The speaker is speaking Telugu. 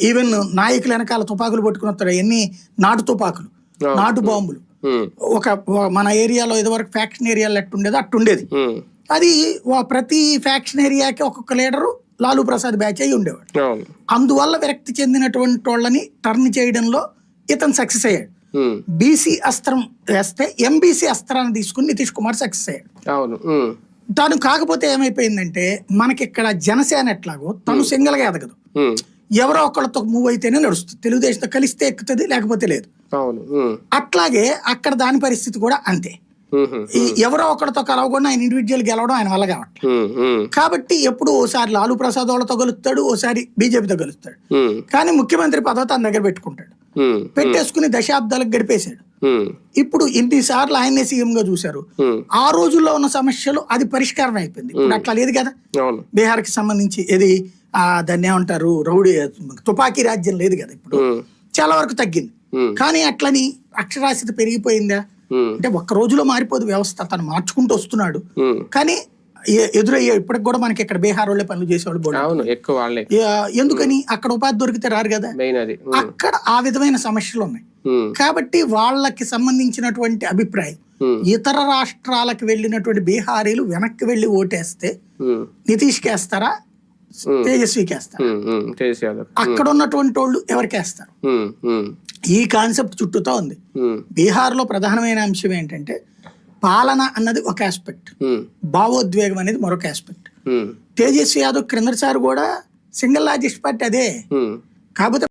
ఈవెన్ నాయకులు వెనకాల తుపాకులు పట్టుకుని వస్తాడు ఎన్ని నాటు తుపాకులు నాటు బాంబులు. ఉమ్, ఒక మన ఏరియాలో ఇదివరకు ఫ్యాక్షన్ ఏరియాలో ఎట్టుండేదో అట్టుండేది ఉమ్, అది ప్రతి ఫ్యాక్షన్ ఏరియాకి ఒక్కొక్క లీడరు లాలూ ప్రసాద్ బ్యాచ్ అయి ఉండేవాడు. అందువల్ల విరక్తి చెందినటువంటి వాళ్ళని టర్న్ చేయడంలో ఇతను సక్సెస్ అయ్యాడు. బీసీ అస్త్రం వేస్తే ఎంబీసీ అస్త్రాన్ని తీసుకుని నితీష్ కుమార్ సక్సెస్ అయ్యాడు. అవును. తాను కాకపోతే ఏమైపోయిందంటే మనకి ఇక్కడ జనసేన ఎట్లాగో తను సింగిల్గా ఎదగదు. ఎవరో ఒకళ్ళతో మూవ్ అయితేనే నడుస్తుంది. తెలుగుదేశంతో కలిస్తే ఎక్కుతుంది లేకపోతే లేదు. అట్లాగే అక్కడ దాని పరిస్థితి కూడా అంతే. ఎవరో ఒకరితో కలవకుండా ఆయన ఇండివిజువల్ గెలవడం ఆయన వల్ల కావట్లేదు. కాబట్టి ఎప్పుడు ఓసారి లాలూ ప్రసాద్ వాళ్ళతో కలుస్తాడు ఓసారి బీజేపీతో కలుస్తాడు ఉమ్, కానీ ముఖ్యమంత్రి పదవి తన దగ్గర పెట్టుకుంటాడు. పెట్టేసుకుని దశాబ్దాలకు గడిపేశాడు. ఇప్పుడు ఇన్నిసార్లు ఆయన్నే సీఎం గా చూశారు ఆ రోజుల్లో ఉన్న సమస్యలు అది పరిష్కారం అయిపోయింది. ఇప్పుడు అట్లా లేదు కదా. అవును. బీహార్కి సంబంధించి ఇది ఆ దాన్ని ఏమంటారు రౌడీ తుపాకీ రాజ్యం లేదు కదా ఇప్పుడు. చాలా వరకు తగ్గింది. కానీ అట్లని అక్షరాస్యత పెరిగిపోయిందా? అంటే ఒక్క రోజులో మారిపోదు వ్యవస్థ తను మార్చుకుంటూ వస్తున్నాడు. కానీ ఎదురయ్యే ఇప్పటికి కూడా మనకి ఇక్కడ బీహార్ వాళ్ళే పనులు చేసేవాళ్ళు. అవును ఎక్కువ వాళ్ళే. ఎందుకని? అక్కడ ఉపాధి దొరికితే రారు కదా. అక్కడ ఆ విధమైన సమస్యలు ఉన్నాయి. కాబట్టి వాళ్ళకి సంబంధించినటువంటి అభిప్రాయం ఇతర రాష్ట్రాలకు వెళ్ళినటువంటి బీహారీలు వెనక్కి వెళ్ళి ఓటేస్తే ఉమ్, నితీష్కి వేస్తారా? తేజస్వికి వేస్తారా అక్కడ ఉన్నటువంటి వాళ్ళు ఎవరికి వేస్తారు ఈ కాన్సెప్ట్ చుట్టూతో ఉంది. ఉమ్, బీహార్లో ప్రధానమైన అంశం ఏంటంటే పాలన అన్నది ఒక ఆస్పెక్ట్ భావోద్వేగం అనేది మరొక ఆస్పెక్ట్ తేజస్వి యాదవ్ క్రిందసారి కూడా సింగిల్ లార్జెస్ట్ పార్టీ అదే. కాకపోతే